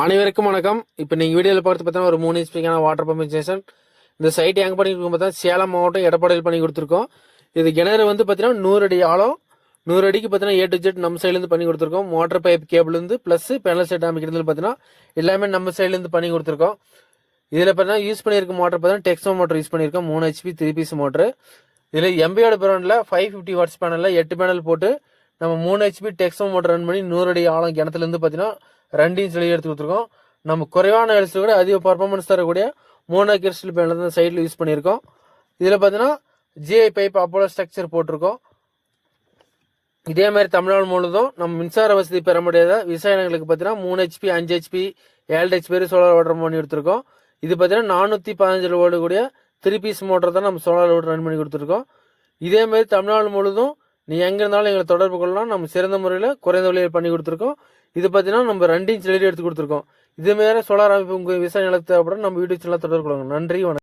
அனைவருக்கும் வணக்கம். இப்போ நீங்கள் வீடியோவில் பார்த்து பார்த்தா ஒரு மூணு ஹெச்பிக்கான வாட்டர் பம்பிங் ஸ்டேஷன் இந்த சைட் எங்கே பண்ணி கொடுக்கும் பார்த்தா சேலம் மாவட்டம் எடப்பாடியில் பண்ணி கொடுத்துருக்கோம். இது கிணறு வந்து பார்த்தீங்கன்னா நூறு அடி ஆழம் நூறு அடிக்கு பார்த்தீங்கன்னா ஏ டு ஜெட் நம்ம சைட்லேருந்து பண்ணி கொடுத்துருக்கோம். மோட்டர் பைப் கேபிள்லேருந்து ப்ளஸ் பேனல் செட் அமைக்கிறது பார்த்தீங்கன்னா எல்லாமே நம்ம சைட்லேருந்து பண்ணி கொடுத்துருக்கோம். இதில் பார்த்தீங்கன்னா யூஸ் பண்ணியிருக்க மோட்டர் பார்த்தீங்கன்னா டெக்ஸோ மோட்டர் யூஸ் பண்ணியிருக்கோம். மூணு ஹெச்பி த்ரீ பீஸ் மோட்டர் இதில் எம்பியோட பிராண்டில் ஃபைவ் ஃபிஃப்டி வாட்ஸ் பேனலில் எட்டு பேனல் போட்டு நம்ம மூணு ஹெச்பி டெக்ஸோ மோட்டர் ரன் பண்ணி நூறு அடி ஆழம் கிணத்துலேருந்து பார்த்தீங்கன்னா ரெண்டு இன்ச் எடுத்து கொடுத்துருக்கோம். நம்ம குறைவான ஹெல்ஸில் கூட அதிக பர்ஃபார்மன்ஸ் தரக்கூடிய மோனோ கிறிஸ்டல் பேனில் தான் சைடில் யூஸ் பண்ணியிருக்கோம். இதில் பார்த்தீங்கன்னா ஜிஐ பைப் அப்போலோ ஸ்ட்ரக்சர் போட்டிருக்கோம். இதே மாதிரி தமிழ்நாடு முழுவதும் நம்ம மின்சார வசதி பெற முடியாத விவசாயங்களுக்கு பார்த்தீங்கன்னா மூணு ஹெச்பி அஞ்சு ஹெச்பி ஏழு ஹெச்பி சோலார் வாட்டர் பண்ணி கொடுத்துருக்கோம். இது பார்த்தீங்கன்னா நானூற்றி பதினஞ்சில் ஓடக்கூடிய த்ரீ பீஸ் மோட்டர் தான் நம்ம சோலார் வாட்டர் ரன் பண்ணி கொடுத்துருக்கோம். இதேமாதிரி தமிழ்நாடு முழுவதும் நீ எங்கே இருந்தாலும் எங்களை தொடர்பு கொள்ளலாம். நம்ம சிறந்த முறையில் குறைந்த விலையில் பண்ணி கொடுத்துருக்கோம். இது பார்த்தீங்கன்னா நம்ம ரெண்டு இன்ச் லெடி எடுத்து கொடுத்துருக்கோம். இதுமாரி சோலார் அமைப்பு உங்கள் விவசாய நிலத்தை தேவைப்படும் நம்ம யூடியூப் சேனல் தொடர்பு கொள்ளுங்க. நன்றி வணக்கம்.